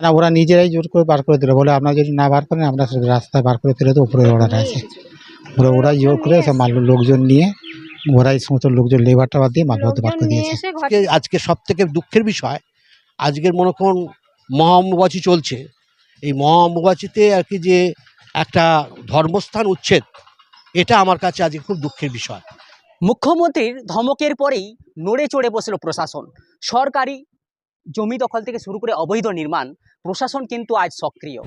না ওরা নিজেরাই জোর করে বার করে দিল বলে আপনারা যদি না বার করেন আমরা রাস্তায় বার করে ফেলে তো উপরে অর্ডার আছে। ওরা ওরাই জোর করে সব মাল লোকজন নিয়ে ওরাই সমস্ত লোকজন লেবার বাদ দিয়ে মালপত্র বার করে দিয়েছে। আজকে আজকে সব থেকে দুঃখের বিষয় আজকের মনে করুন মহাম্বাচী চলছে। এই মহাম্বাচীতে আর কি যে একটা ধর্মস্থান উচ্ছেদ এটা আমার কাছে আজকে খুব দুঃখের বিষয়। মুখ্যমন্ত্রীর ধমকের পরেই নড়ে চড়ে বসল প্রশাসন। সরকারি জমি দখল থেকে শুরু করে অবৈধ নির্মাণ প্রশাসন কিন্তু আজ সক্রিয়।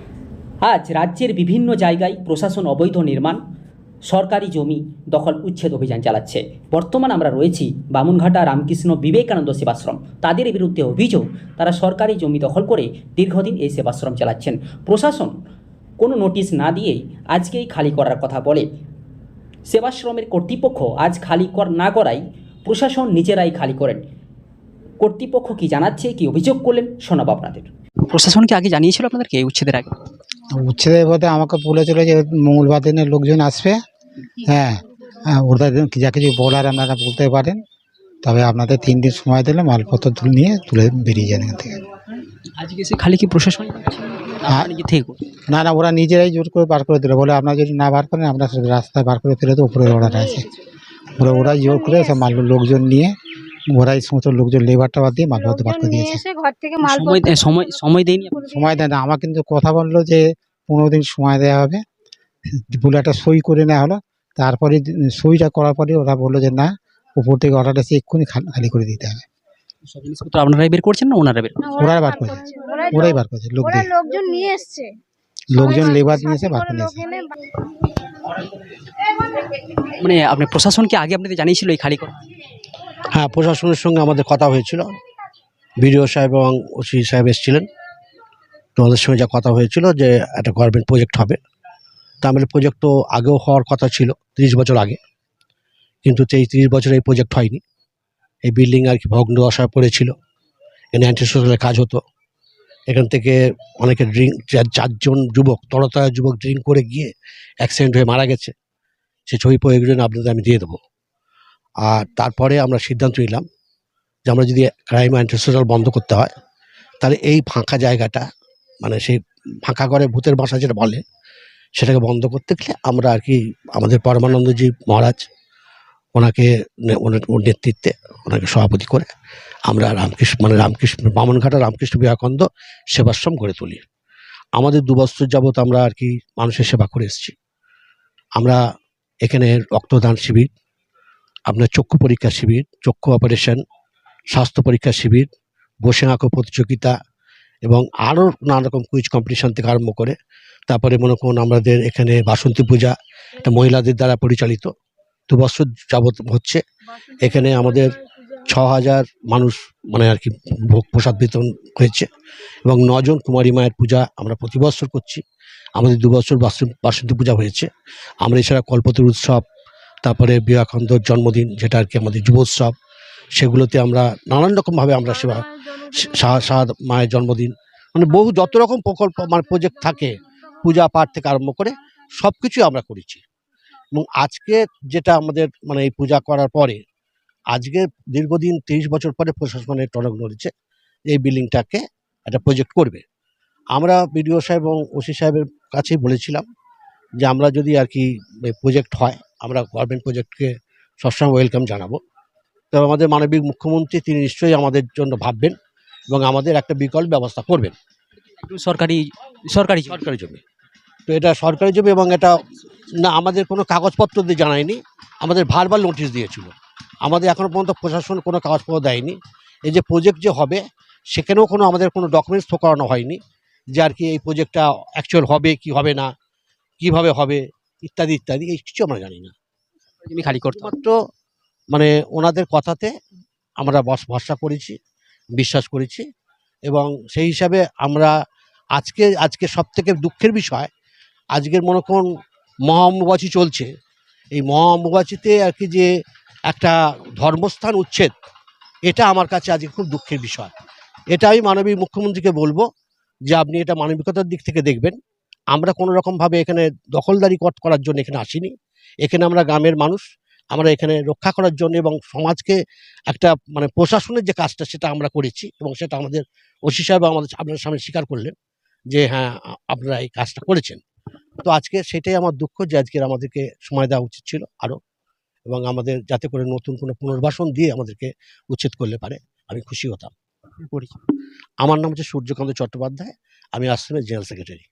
আজ রাজ্যের বিভিন্ন জায়গায় প্রশাসন অবৈধ নির্মাণ, সরকারি জমি দখল উচ্ছেদ অভিযান চালাচ্ছে। বর্তমান আমরা রয়েছি বামুনঘাটা রামকৃষ্ণ বিবেকানন্দ সেবাশ্রম। তাদের বিরুদ্ধে অভিযোগ, তারা সরকারি জমি দখল করে দীর্ঘদিন এই সেবাশ্রম চালাচ্ছেন। প্রশাসন কোনো নোটিশ না দিয়েই আজকেই খালি করার কথা বলে। সেবাশ্রমের কর্তৃপক্ষ আজ খালি কর না করাই প্রশাসন নিজেরাই খালি করেন। কর্তৃপক্ষ কি জানাচ্ছে কি অভিযোগ করলেন শোনাব আপনাদের। প্রশাসন কি আগে জানিয়েছিল আপনাদেরকে এই উচ্ছেদের আগে? উচ্ছেদের বলতে আমাকে বলেছিল যে মঙ্গলবার দিনের লোকজন আসবে। হ্যাঁ হ্যাঁ, ওদের যা কিছু বলার আপনারা বলতে পারেন। তবে আপনাদের তিন দিন সময় দিলে মালপত্র তুলে নিয়ে তুলে বেরিয়ে যান এখান থেকে। আজকে এসে খালি কি প্রশাসন না না ওরা নিজেরাই জোর করে বার করে দিল। বলে আপনারা যদি না বার করেন আমরা রাস্তায় বার করে ফেলে তো উপরে অর্ডার আছে। ওরা ওরাই জোর করে সব মাল লোকজন নিয়ে ওরাই সমস্ত লোকজন লেবারটা বাদ দিয়ে মালপত্র বার করে দিয়েছে। এসে ঘর থেকে মাল সময় দে- সময় সময় দেয়নি সময় দেয় না। আমার কিন্তু কথা বলল যে পনেরো দিন সময় দেওয়া হবে। বলে একটা সই করে নেওয়া হলো। তারপরে সইটা করার পরে ওরা বলল যে না উপর থেকে অর্ডার এসে এক্ষুনি খাল- খালি করে দিতে হবে। সব জিনিসপত্র আপনারাই বের করছেন না ওনারা বের বার করে করেছে। ওরাই বার করেছে লোক দিয়ে। লোকজন নিয়ে এসছে। লোকজন লেবার সাথে নিয়ে এসে বার করে দিয়েছে মানে আপনি প্রশাসনকে আগে আপনাদের জানিয়েছিল এই খালি করা? হ্যাঁ প্রশাসনের সঙ্গে আমাদের কথা হয়েছিল। বিডিও সাহেব এবং ওসি সাহেব এসেছিলেন। তো ওদের সঙ্গে যা কথা হয়েছিল যে একটা গভর্নমেন্ট প্রজেক্ট হবে। তা আমাদের প্রজেক্ট তো আগেও হওয়ার কথা ছিল, তিরিশ বছর আগে। কিন্তু এই তিরিশ বছর এই প্রজেক্ট হয়নি। এই বিল্ডিং আর কি ভগ্ন দশায় পড়েছিল। এখানে অ্যান্টি সোশ্যালের কাজ হতো। এখান থেকে অনেকে ড্রিঙ্ক চারজন যুবক, তরতাজা যুবক ড্রিঙ্ক করে গিয়ে অ্যাক্সিডেন্ট হয়ে মারা গেছে। সে ছবি প্রয়োজন আপনাদের আমি দিয়ে দেবো। আর তারপরে আমরা সিদ্ধান্ত নিলাম যে আমরা যদি ক্রাইম অ্যান্ড সোশ্যাল বন্ধ করতে হয়, তাহলে এই ফাঁকা জায়গাটা মানে সেই ফাঁকা করে ভূতের বাসা যেটা বলে, সেটাকে বন্ধ করতে গেলে আমরা আর কি আমাদের পরমানন্দজি মহারাজ, ওনাকে ওর নেতৃত্বে ওনাকে সভাপতি করে আমরা রামকৃষ্ণ মানে রামকৃষ্ণ, বামনঘাটা রামকৃষ্ণ বিবেকানন্দ সেবাশ্রম গড়ে তুলি। আমাদের দু বছর যাবৎ আমরা আর কি মানুষের সেবা করে এসেছি। আমরা এখানে রক্তদান শিবির আপনার চক্ষু পরীক্ষা শিবির চক্ষু অপারেশন স্বাস্থ্য পরীক্ষা শিবির বসে আঁকো প্রতিযোগিতা এবং আরও নানা রকম কুইজ কম্পিটিশন থেকে আরম্ভ করে। তারপরে মনে করুন আমাদের এখানে বাসন্তী পূজা এটা মহিলাদের দ্বারা পরিচালিত। দু বছর যাবৎ হচ্ছে। এখানে আমাদের ছ হাজার মানুষ মানে আর কি ভোগ প্রসাদ বিতরণ হয়েছে এবং নজন কুমারী মায়ের পূজা আমরা প্রতি বছর করছি। আমাদের দু বছর বাসন- বাসন্তী পূজা হয়েছে। আমরা এছাড়া কল্পতরু উৎসব তারপরে বিবেকানন্দর জন্মদিন, যেটা আর কি আমাদের যুবোৎসব, সেগুলোতে আমরা নানান রকমভাবে আমরা সেবা শাহ মায়ের জন্মদিন মানে বহু যত রকম প্রকল্প মানে প্রজেক্ট থাকে, পূজা পাঠ থেকে আরম্ভ করে সব কিছুই আমরা করেছি। এবং আজকে যেটা আমাদের মানে এই পূজা করার পরে, আজকে দীর্ঘদিন তিরিশ বছর পরে প্রশাসনের টনক নড়েছে, এই বিল্ডিংটাকে একটা প্রজেক্ট করবে। আমরা বিডিও সাহেব এবং ওসি সাহেবের কাছেই বলেছিলাম যে আমরা যদি আর কি প্রজেক্ট হয় আমরা গভর্নমেন্ট প্রজেক্টকে সবসময় ওয়েলকাম জানাব। তো আমাদের মানবিক মুখ্যমন্ত্রী তিনি নিশ্চয়ই আমাদের জন্য ভাববেন এবং আমাদের একটা বিকল্প ব্যবস্থা করবেন। সরকারি সরকারি সরকারি জমি। তো এটা সরকারি জমি এবং এটা না আমাদের কোনো কাগজপত্র দিয়ে জানায়নি আমাদের ভারবার নোটিশ দিয়েছিল। আমাদের এখনও পর্যন্ত প্রশাসন কোনো কাগজপত্র দেয়নি। এই যে প্রজেক্ট যে হবে সেখানেও কোনো আমাদের কোনো ডকুমেন্টস থো করানো হয়নি যে আর কি এই প্রজেক্টটা অ্যাকচুয়াল হবে কি হবে না কীভাবে হবে ইত্যাদি ইত্যাদি এই কিছু আমরা জানি না। তিনি খালি করতে। শুধুমাত্র মানে ওনাদের কথাতে আমরা বস ভরসা করেছি বিশ্বাস করেছি এবং সেই হিসাবে আমরা আজকে আজকে সব থেকে দুঃখের বিষয় আজকের মনে করুন মহাম্বাচী চলছে। এই মহাম্বাচীতে আর কি যে একটা ধর্মস্থান উচ্ছেদ এটা আমার কাছে আজকে খুব দুঃখের বিষয়। এটা আমি মানবিক মুখ্যমন্ত্রীকে বলব যে আপনি এটা মানবিকতার দিক থেকে দেখবেন। আমরা কোনো রকমভাবে এখানে দখলদারি করার জন্য এখানে আসিনি। এখানে আমরা গ্রামের মানুষ। আমরা এখানে রক্ষা করার জন্য এবং সমাজকে একটা মানে প্রশাসনের যে কাজটা সেটা আমরা করেছি এবং সেটা আমাদের ওসি সাহেব আমাদের আপনার সামনে স্বীকার করলেন যে হ্যাঁ আপনারা এই কাজটা করেছেন। তো আজকে সেটাই আমার দুঃখ যে আজকের আমাদেরকে সময় দেওয়া উচিত ছিল আরও এবং আমাদের যাতে করে নতুন কোনো পুনর্বাসন দিয়ে আমাদেরকে উচ্ছেদ করলে পারে আমি খুশি হতাম। আমার নাম হচ্ছে সূর্যকান্ত চট্টোপাধ্যায় আমি আশ্রমের জেনারেল সেক্রেটারি।